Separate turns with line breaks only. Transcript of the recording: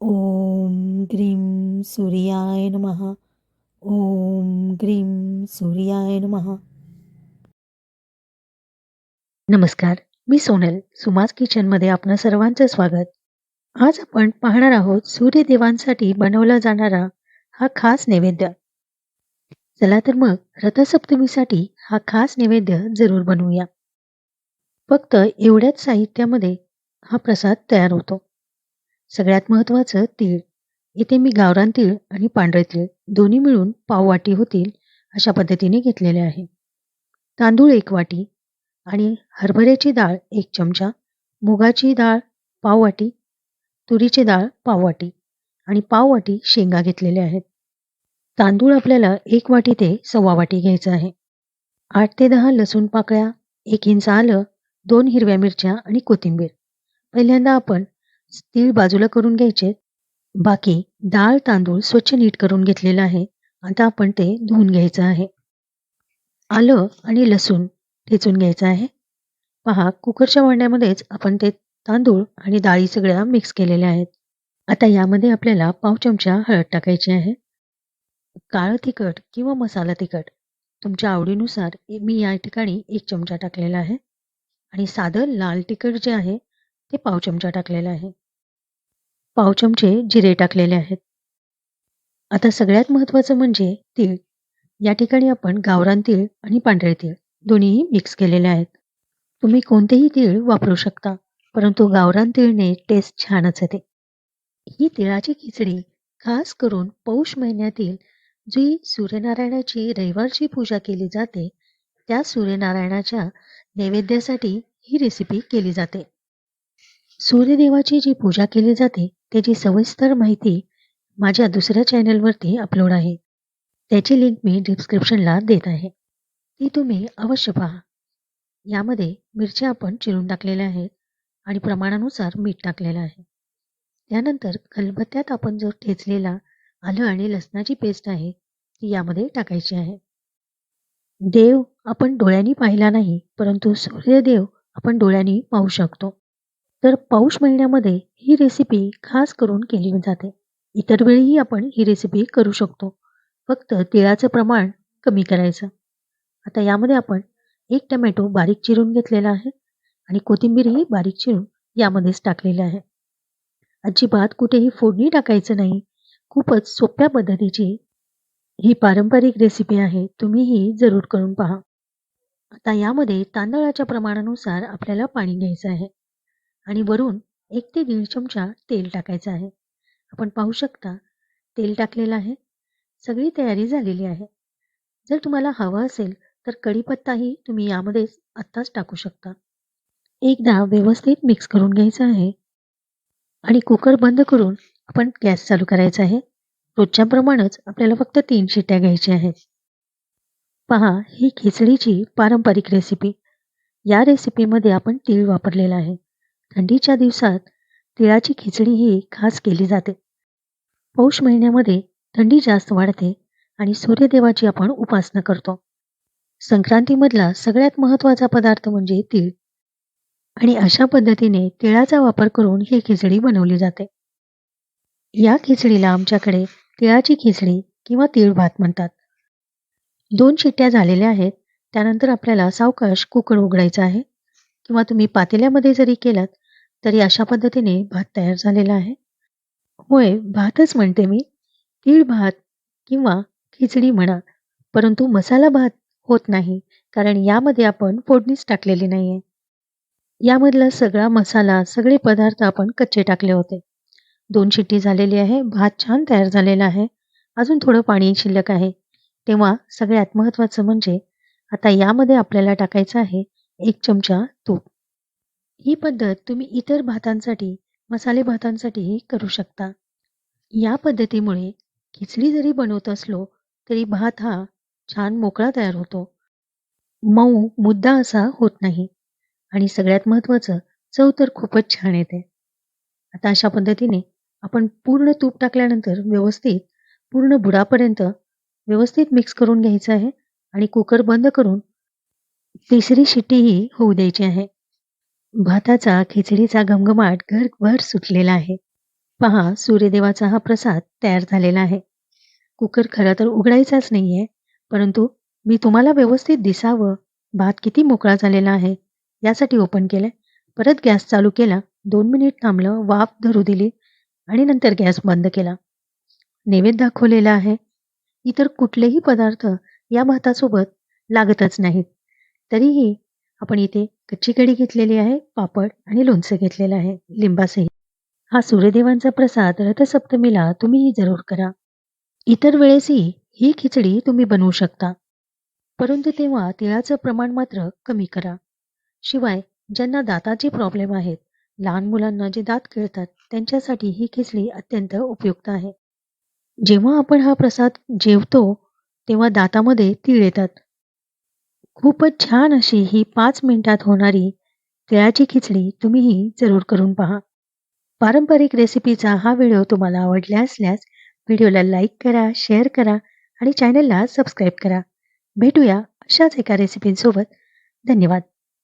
ओम grim सूर्याय नमः। ओम grim सूर्याय नमः। नमस्कार मी सोनल सुमाज किचनमध्ये आपणा सर्वांचं स्वागत. आज आपण पाहणार आहोत सूर्यदेवांसाठी बनवला जाणारा हा खास नैवेद्य. चला तर मग रथसप्तमीसाठी हा खास नैवेद्य जरूर बनवूया. फक्त एवढ्याच साहित्यामध्ये हा प्रसाद तयार होतो. सगळ्यात महत्त्वाचं तीळ. इथे मी गावरान तीळ आणि पांढरे तीळ दोन्ही मिळून पाववाटी होतील अशा पद्धतीने घेतलेले आहे. तांदूळ एक वाटी आणि हरभऱ्याची डाळ एक चमचा मुगाची डाळ पाववाटी तुरीची डाळ पाववाटी आणि पाववाटी शेंगा घेतलेल्या आहेत. तांदूळ आपल्याला एक वाटी ते सव्वा वाटी घ्यायचं आहे. आठ ते दहा लसूण पाकळ्या एक इंच आलं दोन हिरव्या मिरच्या आणि कोथिंबीर. पहिल्यांदा आपण तीळ बाजूला करून घ्यायचे. बाकी डाळ तांदूळ स्वच्छ नीट करून घेतलेलं आहे. आता आपण ते धुवून घ्यायचं आहे. आलं आणि लसूण ठेचून घ्यायचं आहे. पहा कुकरच्या वाढण्यामध्येच आपण ते तांदूळ आणि डाळी सगळ्या मिक्स केलेल्या आहेत. आता यामध्ये आपल्याला पाव चमचा हळद टाकायची आहे. काळं तिखट किंवा मसाला तिखट तुमच्या आवडीनुसार मी या ठिकाणी एक चमचा टाकलेला आहे. आणि साधं लाल तिखट जे आहे ते पाव चमचा टाकलेलं आहे. पाव चमचे जिरे टाकलेले आहेत. आता सगळ्यात महत्त्वाचं म्हणजे तीळ. या ठिकाणी आपण गावरान तीळ आणि पांढरे तीळ दोन्हीही मिक्स केलेले आहेत. तुम्ही कोणतेही तीळ वापरू शकता परंतु गावरान तीळने टेस्ट छानच येते. ही तिळाची खिचडी खास करून पौष महिन्यातील जी सूर्यनारायणाची रविवारची पूजा केली जाते त्या सूर्यनारायणाच्या नैवेद्यासाठी ही रेसिपी केली जाते. सूर्यदेवाची जी पूजा केली जाते त्याची सविस्तर माहिती माझ्या दुसऱ्या चॅनलवरती अपलोड आहे. त्याची लिंक मी डिस्क्रिप्शनला देत आहे. ती तुम्ही अवश्य पहा. यामध्ये मिरच्या आपण चिरून टाकलेल्या आहेत आणि प्रमाणानुसार मीठ टाकलेलं आहे. त्यानंतर खलबत्त्यात आपण जो ठेचलेला आलं आणि लसणाची पेस्ट आहे ती यामध्ये टाकायची आहे. देव आपण डोळ्यांनी पाहिला नाही परंतु सूर्यदेव आपण डोळ्यांनी पाहू शकतो. तर पाऊस महिन्यामध्ये ही रेसिपी खास करून केली जाते. इतर वेळीही आपण ही रेसिपी करू शकतो. फक्त तिळाचं प्रमाण कमी करायचं. आता यामध्ये आपण एक टमॅटो बारीक चिरून घेतलेला आहे आणि कोथिंबीरही बारीक चिरून यामध्येच टाकलेलं आहे. अजिबात कुठेही फोडणी टाकायचं नाही. खूपच सोप्या पद्धतीची ही पारंपरिक रेसिपी आहे. तुम्हीही जरूर करून पहा. आता यामध्ये तांदळाच्या प्रमाणानुसार आपल्याला पाणी घ्यायचं आहे. आणि वरून एक ते दीड चमचा तेल टाकायचं आहे. आपण पाहू शकता तेल टाकलेलं आहे. सगळी तयारी झालेली आहे. जर तुम्हाला हवं असेल तर कढीपत्ताही तुम्ही यामध्येच आत्ताच टाकू शकता. एकदा व्यवस्थित मिक्स करून घ्यायचं आहे. आणि कुकर बंद करून आपण गॅस चालू करायचा आहे. रोजच्याप्रमाणेच आपल्याला फक्त तीन शिट्ट्या घ्यायच्या आहेत. पहा ही खिचडीची पारंपरिक रेसिपी या रेसिपीमध्ये आपण तीळ वापरलेला आहे. थंडीच्या दिवसात तिळाची खिचडी ही खास केली जाते. पौष महिन्यामध्ये थंडी जास्त वाढते आणि सूर्यदेवाची आपण उपासना करतो. संक्रांतीमधला सगळ्यात महत्त्वाचा पदार्थ म्हणजे तीळ. आणि अशा पद्धतीने तिळाचा वापर करून ही खिचडी बनवली जाते. या खिचडीला आमच्याकडे तिळाची खिचडी किंवा तीळ भात म्हणतात. दोन शिट्ट्या झालेल्या आहेत त्यानंतर आपल्याला सावकाश कुकर उघडायचा आहे किंवा तुम्ही पातेल्यामध्ये जरी केलात तरी अशा पद्धतीने भात तयार झालेला आहे. होय भातच म्हणते मी. तीळ भात किंवा खिचडी म्हणा परंतु मसाला भात होत नाही कारण यामध्ये आपण फोडणीच टाकलेली नाहीये. यामधला सगळा मसाला सगळे पदार्थ आपण कच्चे टाकले होते. दोन शिट्टी झालेली आहे भात छान तयार झालेला आहे. अजून थोडं पाणी शिल्लक आहे. तेव्हा सगळ्यात महत्त्वाचं म्हणजे आता यामध्ये आपल्याला टाकायचं आहे एक चमचा तूप. ही पद्धत तुम्ही इतर भातांसाठी मसाले भातांसाठीही करू शकता. या पद्धतीमुळे खिचडी जरी बनवत असलो तरी भात हा छान मोकळा तयार होतो. मऊ मुद्दा असा होत नाही. आणि सगळ्यात महत्त्वाचं चव तर खूपच छान येते. आता अशा पद्धतीने आपण पूर्ण तूप टाकल्यानंतर व्यवस्थित पूर्ण बुडापर्यंत व्यवस्थित मिक्स करून घ्यायचं आहे आणि कुकर बंद करून तिसरी शिट्टीही होऊ द्यायची आहे. भाताचा खिचडीचा घमघमाट घरभर सुटलेला आहे. पहा सूर्यदेवाचा हा प्रसाद तयार झालेला आहे. कुकर खरं तर उघडायचाच नाहीये परंतु मी तुम्हाला व्यवस्थित दिसावं. भात किती मोकळा झालेला आहे. यासाठी ओपन केलंय परत गॅस चालू केला. दोन मिनिट थांबलं वाफ धरू दिली आणि नंतर गॅस बंद केला. नैवेद्य दाखवलेला आहे. इतर कुठलेही पदार्थ या भातासोबत लागतच नाहीत. तरीही आपण इथे कच्ची कढी घेतलेली आहे पापड आणि लोणचं घेतलेलं आहे लिंबासही. हा सूर्यदेवांचा प्रसाद रथसप्तमीला तुम्हीही जरूर करा. इतर वेळेसही ही खिचडी तुम्ही बनवू शकता. परंतु तेव्हा तिळाचं प्रमाण मात्र कमी करा. शिवाय ज्यांना दाताचे प्रॉब्लेम आहेत लहान मुलांना जे दात खेळतात त्यांच्यासाठी ही खिचडी अत्यंत उपयुक्त आहे. जेव्हा आपण हा प्रसाद जेवतो तेव्हा दातामध्ये तीळ येतात. खूपच छान अशी ही पाच मिनिटात होणारी तिळाची खिचडी तुम्हीही जरूर करून पहा. पारंपरिक रेसिपीचा हा व्हिडिओ तुम्हाला आवडला असल्यास व्हिडिओला लाईक करा शेअर करा आणि चॅनलला सबस्क्राईब करा. भेटूया अशाच एका रेसिपींसोबत. धन्यवाद.